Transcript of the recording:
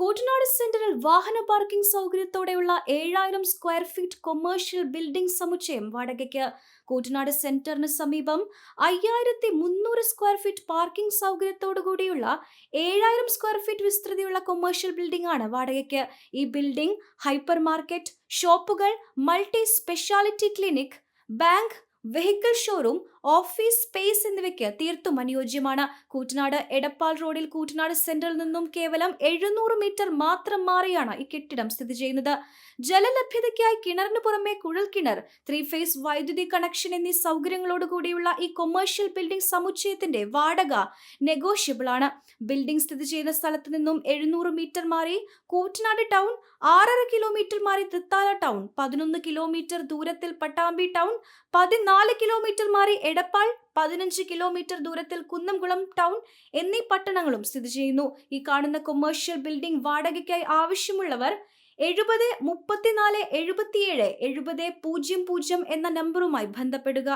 കൂറ്റനാട് സെന്ററിൽ വാഹന പാർക്കിംഗ് സൗകര്യത്തോടെയുള്ള ഏഴായിരം സ്ക്വയർ ഫീറ്റ് കൊമേഴ്ഷ്യൽ ബിൽഡിംഗ് സമുച്ചയം വാടകയ്ക്ക്. കൂറ്റനാട് സെന്ററിന് സമീപം അയ്യായിരത്തി മുന്നൂറ് സ്ക്വയർ ഫീറ്റ് പാർക്കിംഗ് സൗകര്യത്തോടു കൂടിയുള്ള ഏഴായിരം സ്ക്വയർ ഫീറ്റ് വിസ്തൃതിയുള്ള കൊമേഴ്ഷ്യൽ ബിൽഡിംഗ് ആണ് വാടകയ്ക്ക്. ഈ ബിൽഡിംഗ് ഹൈപ്പർ മാർക്കറ്റ് ഷോപ്പുകൾ multi speciality clinic bank vehicle showroom office space എന്നിവയ്ക്ക് തീർത്തും അനുയോജ്യമാണ്. കൂറ്റനാട് എടപ്പാൾ റോഡിൽ കൂറ്റനാട് സെന്ററിൽ നിന്നും കേവലം എഴുന്നൂറ് മീറ്റർ മാത്രം മാറിയാണ് ഈ കെട്ടിടം സ്ഥിതി ചെയ്യുന്നത്. ജലലഭ്യതയ്ക്കായി കിണറിന് പുറമെ കുഴൽ കിണർ ത്രീ ഫേസ് വൈദ്യുതി കണക്ഷൻ എന്നീ സൗകര്യങ്ങളോടുകൂടിയുള്ള ഈ കൊമേഴ്ഷ്യൽ ബിൽഡിംഗ് സമുച്ചയത്തിന്റെ വാടക നെഗോഷ്യബിൾ ആണ്. ബിൽഡിംഗ് സ്ഥിതി ചെയ്യുന്ന സ്ഥലത്ത് നിന്നും എഴുന്നൂറ് മീറ്റർ മാറി കൂറ്റനാട് ടൗൺ ആറര കിലോമീറ്റർ മാറി തൃത്താല ടൗൺ പതിനൊന്ന് കിലോമീറ്റർ ദൂരത്തിൽ പട്ടാമ്പി ടൗൺ പതിനാല് കിലോമീറ്റർ മാറി എടപ്പാൾ പതിനഞ്ച് കിലോമീറ്റർ ദൂരത്തിൽ കുന്നംകുളം ടൗൺ എന്നീ പട്ടണങ്ങളും സ്ഥിതി ചെയ്യുന്നു. ഈ കാണുന്ന കൊമേഴ്ഷ്യൽ ബിൽഡിംഗ് വാടകയ്ക്കായി ആവശ്യമുള്ളവർ എഴുപത് മുപ്പത്തിനാല് എഴുപത്തിയേഴ് എഴുപത് പൂജ്യം പൂജ്യം എന്ന നമ്പറുമായി ബന്ധപ്പെടുക.